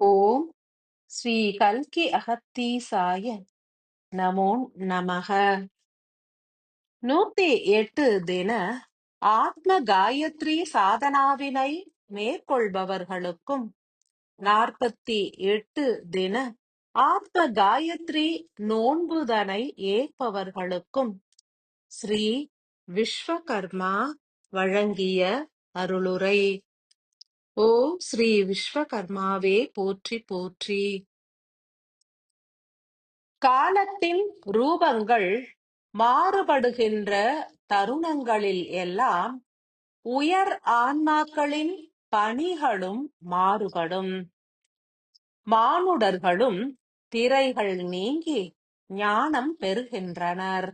ஓம் ஸ்ரீ கல்கி அகத்தீசாய நமோ நமக. நூத்தி எட்டு தின ஆத்ம காயத்ரி சாதனாவினை மேற்கொள்பவர்களுக்கும் நாற்பத்தி எட்டு தின ஆத்ம காயத்ரி நோன்புதனை ஏற்பவர்களுக்கும் ஸ்ரீ விஸ்வகர்மா வழங்கிய அருளுரை. ஓம் ஸ்ரீ விஸ்வகர்மாவே போற்றி போற்றி. காலத்தின் ரூபங்கள் மாறுபடுகின்ற தருணங்களில் எல்லாம் உயர் ஆன்மாக்களின் பணிகளும் மாறுபடும். மானுடர்களும் திரைகள் நீங்கி ஞானம் பெறுகின்றனர்.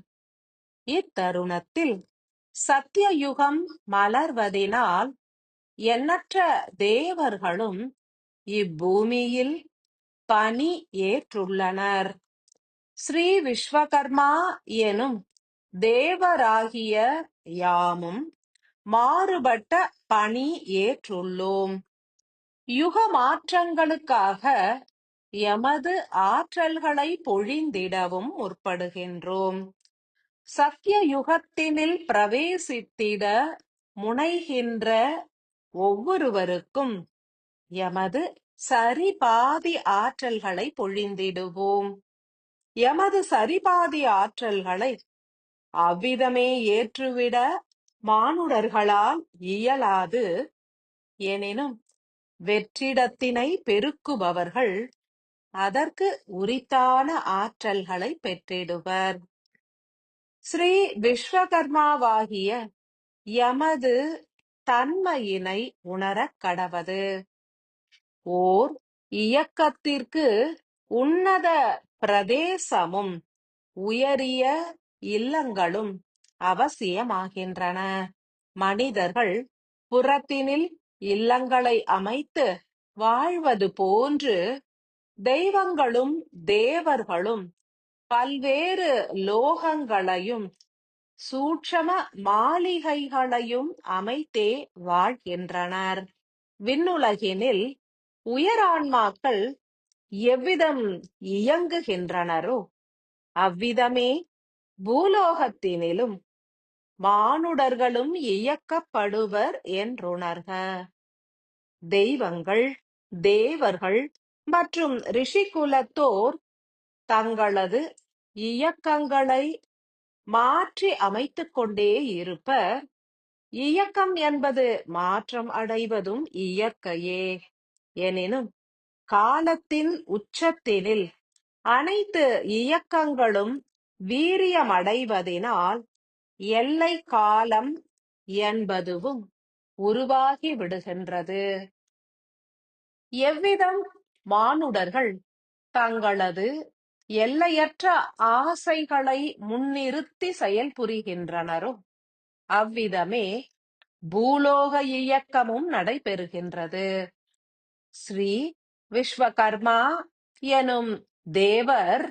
இத்தருணத்தில் சத்தியயுகம் மலர்வதினால் எண்ணற்ற தேவர்களும் இப்பூமியில் பணி ஏற்றுள்ளனர். ஸ்ரீ விஸ்வகர்மா எனும் தேவராகிய யாமும் மாறுபட்ட பணி ஏற்றுள்ளோம். யுக மாற்றங்களுக்காக எமது ஆற்றல்களை பொழிந்திடவும் முற்படுகின்றோம். சத்திய யுகத்தினில் பிரவேசித்திட முனைகின்ற ஒவ்வொருவருக்கும் எமது சரிபாதி ஆற்றல்களை பொழிந்திடுவோம். எமது சரிபாதி ஆற்றல்களை அவ்விதமே ஏற்றுவிட மானுடர்களால் இயலாது. எனினும் வெற்றிடத்தினை பெருக்குபவர்கள் அதற்கு உரித்தான ஆற்றல்களை பெற்றிடுவர். ஸ்ரீ விஸ்வகர்மாவாகிய எமது தன்மையினை உணரக் கடவது. ஓர் இயக்கத்திற்கு உன்னத பிரதேசமும் உயரிய இல்லங்களும் அவசியமாகின்றன. மனிதர்கள் புறத்தினில் இல்லங்களை அமைத்து வாழ்வது போன்று தெய்வங்களும் தேவர்களும் பல்வேறு லோகங்களையும் சூட்சம மாளிகைகளையும் அமைத்தே வாழ்கின்றனர். விண்ணுலகினில் உயரான்மாக்கள் எவ்விதம் இயங்குகின்றனரோ அவ்விதமே பூலோகத்தினிலும் மானுடர்களும் இயக்கப்படுவர் என்றுணர்க. தெய்வங்கள் தேவர்கள் மற்றும் ரிஷிகுலத்தோர் தங்களது இயக்கங்களை மாற்றி அமைத்துக் கொண்டே இருப்பர். இயக்கம் என்பது மாற்றம் அடைவதும் இயற்கையே. எனினும் காலத்தின் உச்சத்தினில் அனைத்து இயக்கங்களும் வீரியமடைவதினால் எல்லை காலம் என்பதுவும் உருவாகி விடுகின்றது. எவ்விதம் மானுடர்கள் தங்களது எல்லையற்ற ஆசைகளை முன்னிறுத்தி செயல்புரிகின்றனரோ அவ்விதமே பூலோக இயக்கமும் நடைபெறுகின்றது. ஸ்ரீ விஸ்வகர்மா எனும் தேவர்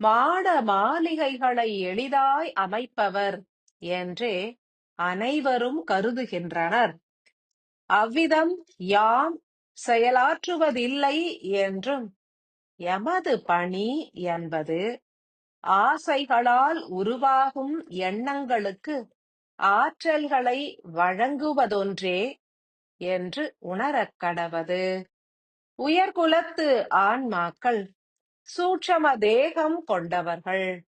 மாட மாளிகைகளை எளிதாய் அமைப்பவர் என்றே அனைவரும் கருதுகின்றனர். அவ்விதம் யாம் செயலாற்றுவதில்லை என்றும் எமது பணி என்பது ஆசைகளால் உருவாகும் எண்ணங்களுக்கு ஆற்றல்களை வழங்குவதொன்றே என்று உணரக் கடவது. உயர்குலத்து ஆன்மாக்கள் சூட்சம தேகம் கொண்டவர்கள்.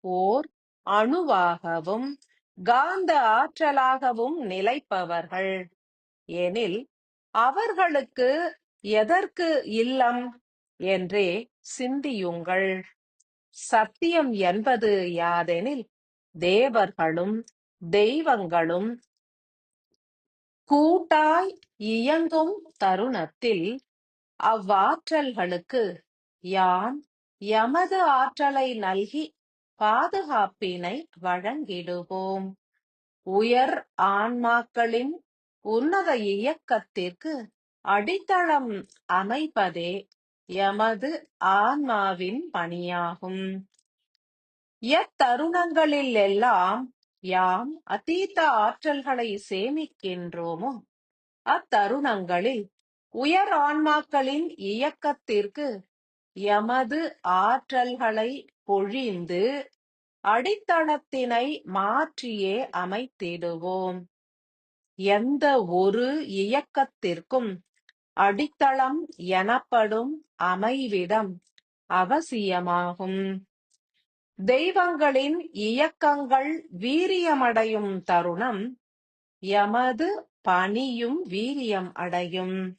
ஓர் அணுவாகவும் காந்த ஆற்றலாகவும் நிலைப்பவர்கள். எனில் அவர்களுக்கு எதற்கு இல்லம்? என்றே சிந்தியுங்கள். சத்தியம் என்பது யாதெனில் தேவர்களும் தெய்வங்களும். கூட்டாய் இயங்கும் தருணத்தில் அவ்வாற்றல்களுக்கு யான் எமது ஆற்றலை நல்கி பாதுகாப்பினை வழங்கிடுவோம். உயர் ஆன்மாக்களின் உன்னத இயக்கத்திற்கு அடித்தளம் அமைப்பதே எமது ஆன்மாவின் பணியாகும். எத்தருணங்களில் எல்லாம் யாம் அதீத ஆற்றல்களை சேமிக்கின்றோமோ அத்தருணங்களில் உயர் ஆன்மாக்களின் இயக்கத்திற்கு எமது ஆற்றல்களை பொழிந்து அடித்தளத்தினை மாற்றியே அமைத்திடுவோம். எந்த ஒரு இயக்கத்திற்கும் அடித்தளம் எனப்படும் அமைவிடம் அவசியமாகும். தெய்வங்களின் இயக்கங்கள் வீரியமடையும் தருணம் எமது பணியும் வீரியம் அடையும்.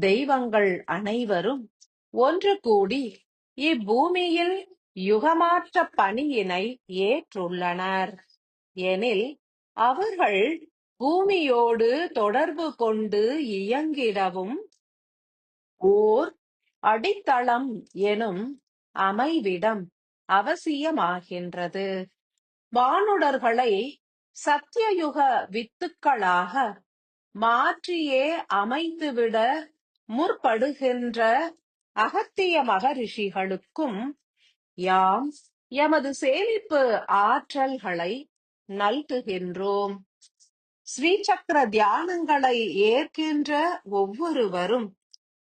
தெய்வங்கள் அனைவரும் ஒன்று கூடி இப்பூமியில் யுகமாற்ற பணியினை ஏற்றுள்ளனர். எனில் அவர்கள் பூமியோடு தொடர்பு கொண்டு இயங்கிடவும் ஓர் அடித்தளம் எனும் அமைவிடம் அவசியமாகின்றது. வானுடர்களை சத்தியயுக வித்துக்களாக மாற்றியே அமைத்துவிட முற்படுகின்ற அகத்திய மகரிஷிகளுக்கும் யாம் எமது சேமிப்பு ஆற்றல்களை நல்குகின்றோம். ஸ்ரீசக்கர தியானங்களை ஏற்கின்ற ஒவ்வொருவரும்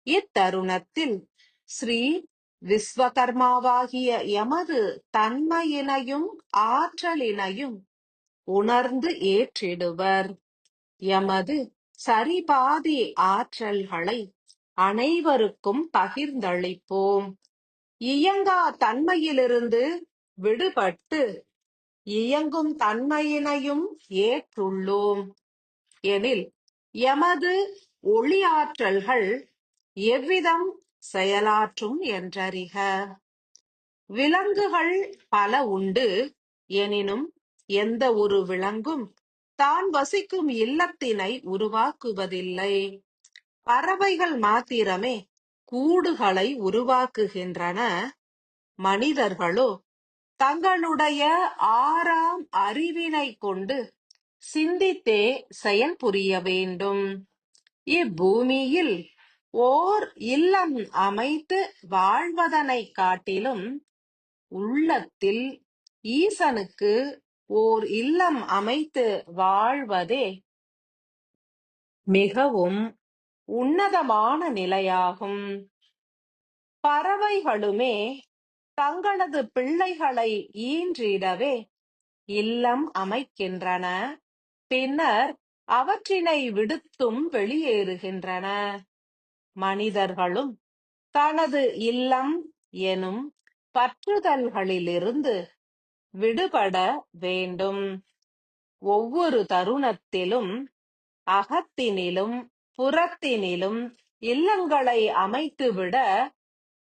இத்தருணத்தில் ஸ்ரீ விஸ்வகர்மாவாகிய எமது தன்மையினையும் ஆற்றலினையும் உணர்ந்து ஏற்றிடுவர். எமது சரிபாதி ஆற்றல்களை அனைவருக்கும் பகிர்ந்தளிப்போம். இயங்கா தன்மையிலிருந்து விடுபட்டு இயங்கும் தன்மையினையும் ஏற்றுள்ளோம். எனில் எமது ஒளி ஆற்றல்கள் எவ்விதம் செயலாற்றும் என்றறிக. விலங்குகள் பல உண்டு எனினும் எந்த ஒரு விலங்கும் தான் வசிக்கும் இல்லத்தினை உருவாக்குவதில்லை. பறவைகள் மாத்திரமே கூடுகளை உருவாக்குகின்றன. மனிதர்களோ தங்களுடைய ஆறாம் அறிவினை கொண்டு சிந்தித்தே செயல் புரிய வேண்டும். இப்பூமியில் ஓர் இல்லம் அமைத்து வாழ்வதனை காட்டிலும் உள்ளத்தில் ஈசனுக்கு ஓர் இல்லம் அமைத்து வாழ்வதே மிகவும் உன்னதமான நிலையாகும். பறவைகளுமே தங்களது பிள்ளைகளை ஈன்றிடவே இல்லம் அமைக்கின்றன. பின்னர் அவற்றினை விடுத்தும் வெளியேறுகின்றன. மனிதர்களும் தனது இல்லம் எனும் பற்றுதல்களிலிருந்து விடுபட வேண்டும். ஒவ்வொரு தருணத்திலும் அகத்தினிலும் புறத்தினிலும் இல்லங்களை அமைத்துவிட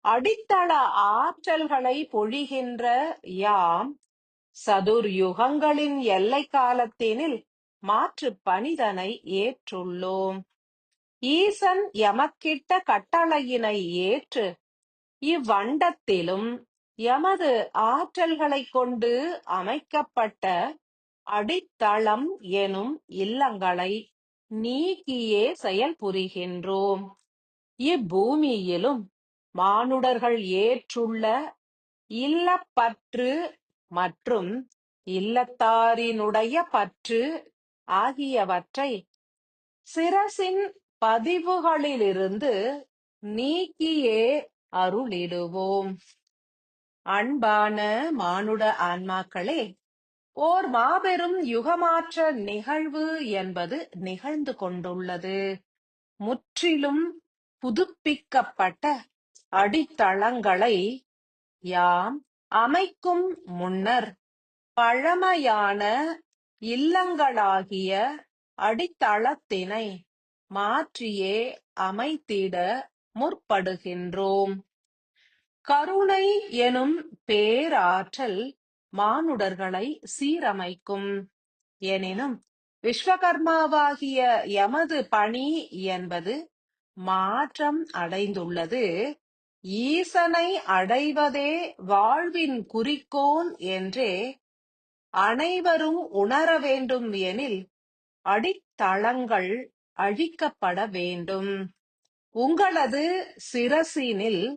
அடித்தள ஆற்றல்களை பொழிகின்ற யாம் சதுர் யுகங்களின் எல்லை காலத்தினில் மாற்று பணிதனை ஏற்றுள்ளோம். ஈசன் எமக்கிட்ட கட்டளையினை ஏற்று இவ்வண்டத்திலும் எமது ஆற்றல்களை கொண்டு அமைக்கப்பட்ட அடித்தளம் எனும் இல்லங்களை நீக்கியே செயல் புரிகின்றோம் இப்பூமியிலும் மானுடர்கள் ஏற்றுள்ள இல்லப்பற்று மற்றும் இல்லத்தாரினுடைய பற்று ஆகியவற்றை சிரசின் பதிவுகளிலிருந்து நீக்கியே அருளிடுவோம். அன்பான மானுட ஆன்மாக்களே ஓர் மாபெரும் யுகமாற்ற நிகழ்வு என்பது நிகழ்ந்து கொண்டுள்ளது. முற்றிலும் புதுப்பிக்கப்பட்ட அடித்தளங்களை யாம் அமைக்கும் முன்னர் பழமையான இல்லங்களாகிய அடித்தளத்தினை மாற்றியே அமைத்திட முற்படுகின்றோம். கருணை எனும் பேராற்றல் மானுடர்களை சீரமைக்கும். எனினும் விஸ்வகர்மாவாகிய எமது பணி என்பது மாற்றம் அடைந்துள்ளது. ஈசனை அடைவதே வாழ்வின் குறிக்கோள் என்றே அனைவரும் உணர வேண்டும் எனில் அடித்தளங்கள் அழிக்கப்பட வேண்டும். உங்களது சிரசினில்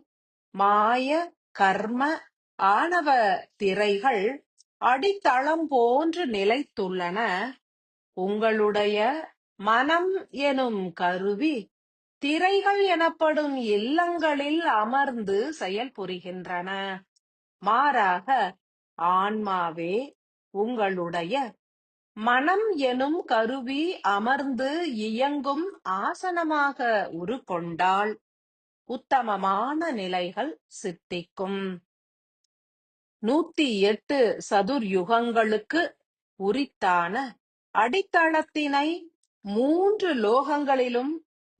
மாய கர்ம ஆணவ திரைகள் அடித்தளம் போன்று நிலைத்துள்ளன. உங்களுடைய மனம் எனும் கருவி திரைகள் எனப்படும் இல்லங்களில் அமர்ந்து செயல்புரிகின்றன மாறாக ஆன்மாவே உங்களுடைய மனம் எனும் கருவி அமர்ந்து இயங்கும் ஆசனமாக உருக்கொண்டால் உத்தமமான நிலைகள் சித்திக்கும். நூத்தி எட்டு சதுர் யுகங்களுக்கு உரித்தான அடித்தளத்தினை மூன்று லோகங்களிலும்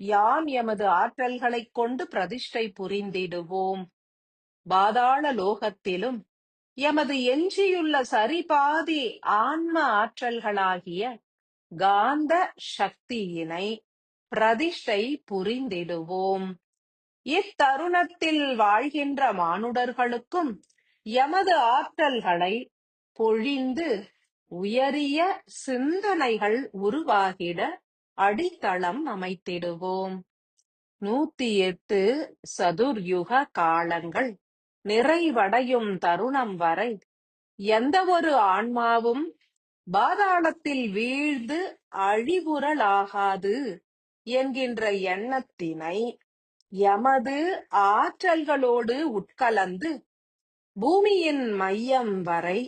யாம் எமது ஆற்றல்களைக் கொண்டு பிரதிஷ்டை புரிந்திடுவோம். பாதாள லோகத்திலும் எமது எஞ்சியுள்ள சரிபாதி ஆன்ம ஆற்றல்களாகிய காந்த சக்தியினை பிரதிஷ்டை புரிந்திடுவோம். இத்தருணத்தில் வாழ்கின்ற மானுடர்களுக்கும் எமது ஆற்றல்களை பொழிந்து உயரிய சிந்தனைகள் உருவாகிட அடித்தளம் அமைத்திடுவோம். நூத்தி எட்டு சதுர்யுக காலங்கள். நிறைவடையும் தருணம் வரை எந்த ஒரு ஆன்மாவும் பாதாளத்தில் வீழ்ந்து அழிவுறலாகாது என்கின்ற எண்ணத்தினை எமது ஆற்றல்களோடு உட்கலந்து பூமியின் மையம் வரை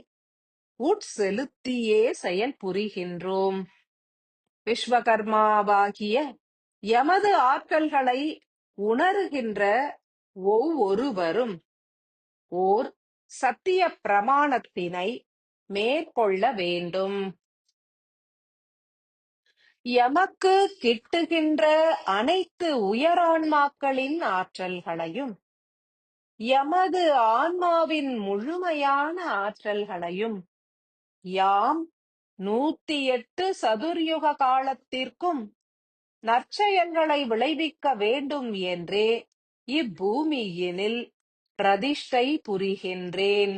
உட்செலுத்தியே செயல் புரிகின்றோம் விஸ்வகர்மாவாகிய எமது ஆற்றல்களை உணர்கின்ற ஒவ்வொருவரும் ஓர் சத்திய பிரமாணத்தினை மேற்கொள்ள வேண்டும். எமக்கு கிட்டுகின்ற அனைத்து உயரான்மாக்களின் ஆற்றல்களையும் எமது ஆன்மாவின் முழுமையான ஆற்றல்களையும் யாம் நூத்தி எட்டு சதுர்யுக காலத்திற்கும் நற்செயல்களை விளைவிக்க வேண்டும் என்றே இப்பூமியினில் பிரதிஷ்டை புரிகின்றேன்.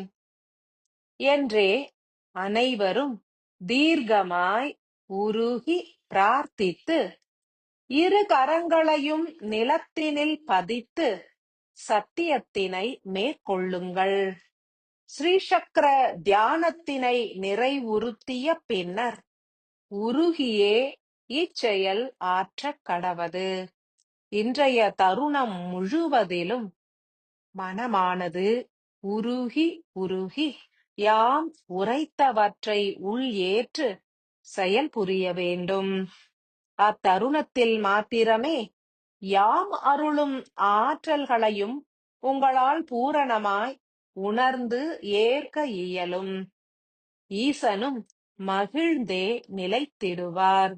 என்றே அனைவரும் தீர்க்கமாய் உருகி பிரார்த்தித்து இரு கரங்களையும் நிலத்தினில் பதித்து சத்தியத்தினை மேற்கொள்ளுங்கள். ஸ்ரீசக்கர தியானத்தினை நிறைவுறுத்திய பின்னர் உருகியே இச்செயல் ஆற்றக் கடவது. இன்றைய தருணம் முழுவதிலும் மனமானது உருகி உருகி யாம் உரைத்தவற்றை உள் ஏற்று செயல் புரிய வேண்டும். அத்தருணத்தில் மாத்திரமே யாம் அருளும் ஆற்றல்களையும் உங்களால் பூரணமாய் உணர்ந்து ஏற்க இயலும். ஈசனும் மகிழ்ந்தே நிலைத்திடுவார்.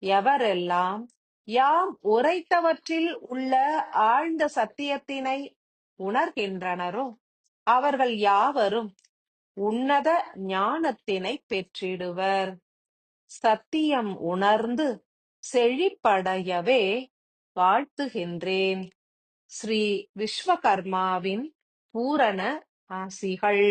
எவரெல்லாம் யாம் உரைத்தவற்றில் உள்ள ஆழ்ந்த சத்தியத்தினை உணர்கின்றனரோ அவர்கள் யாவரும் உன்னத ஞானத்தினை பெற்றிடுவர். சத்தியம் உணர்ந்து செழிப்படையவே வாழ்த்துகின்றேன். ஸ்ரீ விஸ்வகர்மாவின் பூரண ஆசிகள்